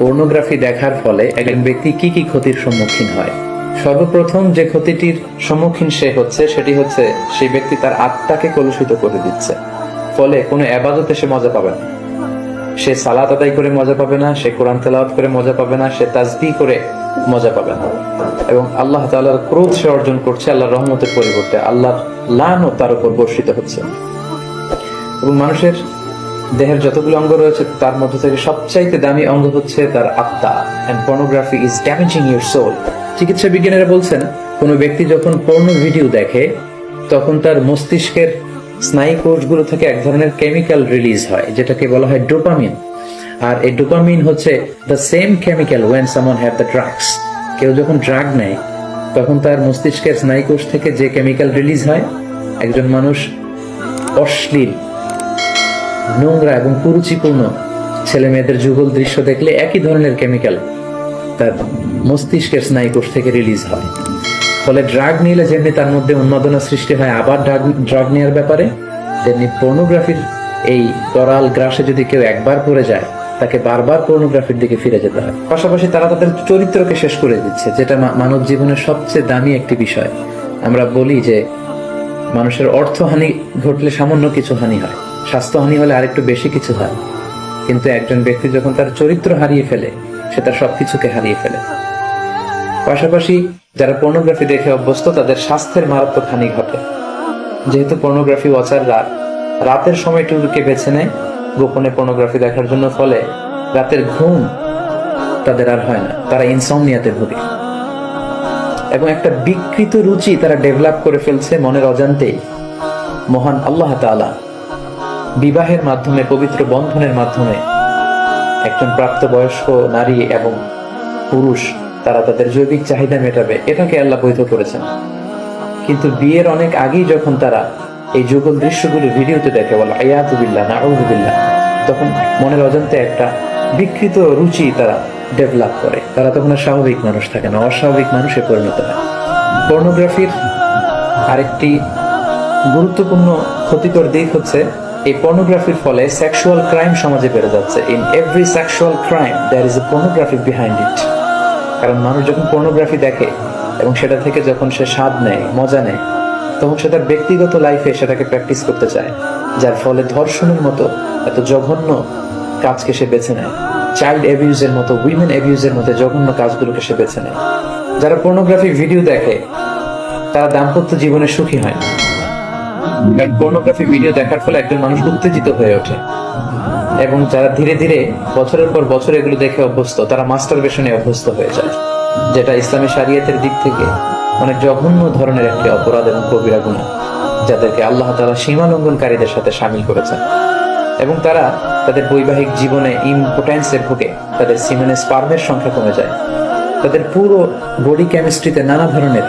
Pornography দেখার ফলে একজন ব্যক্তি কি কি ক্ষতির সম্মুখীন হয়? সর্বপ্রথম যে ক্ষতিটির সম্মুখীন সে হচ্ছে, সেটি হচ্ছে সেই ব্যক্তি তার আত্মাকে কলুষিত করে দিচ্ছে। ফলে কোনো আবাদতে সে মজা পাবে না। সে সালাত আদায় করে মজা পাবে না, সে কোরআন তেলাওয়াত করে মজা পাবে না, সে তাজবি করে মজা পাবে না। এবং আল্লাহ তাআলার ক্রোধ সে অর্জন করছে, আল্লাহর রহমতের পরিবর্তে আল্লাহর লানও তার উপর বর্ষিত হচ্ছে। এবং মানুষের দেহের যতগুলো অঙ্গ রয়েছে, তার মধ্যে থেকে সবচাইতে দামি অঙ্গ হচ্ছে তার আত্মা। And pornography is damaging your soul চিকিৎসা বিজ্ঞানীরা বলছেন, কোনো ব্যক্তি যখন পর্ণ ভিডিও দেখে, তখন তার মস্তিষ্কের স্নায়ু কোষগুলো থেকে এক ধরনের কেমিক্যাল রিলিজ হয়, যেটাকে বলা হয় ডোপামিন আর এই ডোপামিন হচ্ছে the same chemical when someone have the drugs কেউ যখন ড্রাগ নেয়, তখন তার মস্তিষ্কের স্নায়ু কোষ থেকে যে কেমিক্যাল রিলিজ হয়, একজন মানুষ অশ্লীল নোংরা এবং কুরুচিপূর্ণ ছেলে মেয়েদের যুগল দৃশ্য দেখলে একই ধরনের কেমিক্যাল তার মস্তিষ্কের স্নায়ুকোষ থেকে রিলিজ হয়। ফলে ড্রাগ নিলে যেমনি তার মধ্যে উন্মাদনা সৃষ্টি হয়, আবার ড্রাগ ড্রাগ নেওয়ার ব্যাপারে, তেমনি পর্নোগ্রাফির এই করাল গ্রাসে যদি কেউ একবার পড়ে যায়, তাকে বারবার পর্নোগ্রাফির দিকে ফিরে যেতে হয়। পাশাপাশি তারা তাদের চরিত্রকে শেষ করে দিচ্ছে, যেটা মানব জীবনের সবচেয়ে দামি একটি বিষয়। আমরা বলি যে মানুষের অর্থহানি ঘটলে সামান্য কিছু হানি হয়। স্বাস্থ্যহানি হলে আরেকটু বেশি কিছু হয়। কিন্তু একজন ব্যক্তি যখন তার চরিত্র হারিয়ে ফেলে, সে তার সবকিছুকে হারিয়ে ফেলে। পাশাপাশি যারা পর্নোগ্রাফি দেখে অভ্যস্ত, তাদের স্বাস্থ্যের মারাত্মক হানি ঘটে। যেহেতু পর্নোগ্রাফি ওয়াচাররা রাতের সময়টুকুকে বেছে নেয়, গোপনে পর্নোগ্রাফি দেখার জন্য ফলে রাতের ঘুম তাদের আর হয় না, তারা ইনসমনিয়াতে ভোগে। এবং একটা বিকৃত রুচি তারা ডেভেলপ করে ফেলছে মনের অজান্তেই, মহান আল্লাহ তাআলা। বিবাহের মাধ্যমে, পবিত্র বন্ধনের মাধ্যমে একজন প্রাপ্তবয়স্ক নারী এবং পুরুষ, তারা তাদের জৈবিক চাহিদা মেটাবে। এটাকে আল্লাহ বৈধ করেছেন। কিন্তু বিয়ের অনেক আগেই যখন তারা এই যুগল দৃশ্যগুলো ভিডিওতে দেখে বলে আয়াতুবিল্লাহ নাউজুবিল্লাহ তখন মনের অজান্তে একটা বিকৃত রুচি তারা ডেভেলপ করে। তারা তখন আর স্বাভাবিক মানুষ থাকে না, অস্বাভাবিক মানুষে পরিণত হয়। পর্নোগ্রাফির আরেকটি গুরুত্বপূর্ণ ক্ষতিকর দিক হচ্ছে এই পর্নোগ্রাফির ফলে সেক্সুয়াল ক্রাইম সমাজে বেড়ে যাচ্ছে। In every sexual crime there is a pornography behind it কারণ মানুষ যখন পর্নোগ্রাফি দেখে এবং সেটা থেকে যখন সে স্বাদ নেয়, মজা নেয়, তখন সে তার ব্যক্তিগত লাইফে সেটাকে প্র্যাকটিস করতে চায়। যার ফলে ধর্ষণের মতো এত জঘন্য কাজকে সে বেছে নেয়। চাইল্ড অ্যাবিউজের মতো উইমেন অ্যাবিউজের মতো জঘন্য কাজগুলোকে সে বেছে নেয়। যারা পর্নোগ্রাফি ভিডিও দেখে, তারা দাম্পত্য জীবনে সুখী হয় পর্নোগ্রাফি ভিডিও দেখার ফলে একজন মানুষ উত্তেজিত হয়ে ওঠে। এবং যারা ধীরে ধীরে বছরের পর বছর এগুলো দেখে অভ্যস্ত, তারা মাস্টারবেশনে অভ্যস্ত হয়ে যায়, যেটা ইসলামী শরিয়তের দিক থেকে অনেক জঘন্য ধরনের একটি অপরাধ এবং কবিরা গুণা যাদেরকে আল্লাহ তাআলা সীমা লঙ্ঘনকারীদের সাথে সামিল করেছেন। এবং তারা তাদের বৈবাহিক জীবনে ইম্পোর্টেন্সে ভোগে তাদের সিমেনে স্পার্মের সংখ্যা কমে যায়। তাদের পুরো বডি কেমিস্ট্রিতে নানা ধরনের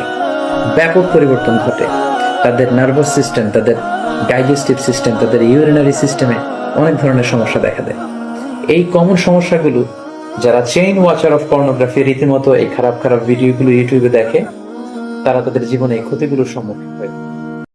ব্যাপক পরিবর্তন ঘটে। তাদের নার্ভাস সিস্টেম তাদের ডাইজেস্টিভ সিস্টেম তাদের ইউরিনারি সিস্টেমে অনেক ধরনের সমস্যা দেখা দেয়। এই কমন সমস্যাগুলো যারা চেইন ওয়াচার অফ পর্নোগ্রাফি রীতিমতো এই খারাপ খারাপ ভিডিওগুলো ইউটিউবে দেখে, তারা তাদের জীবনে এই ক্ষতিগুলোর সম্মুখীন হয়।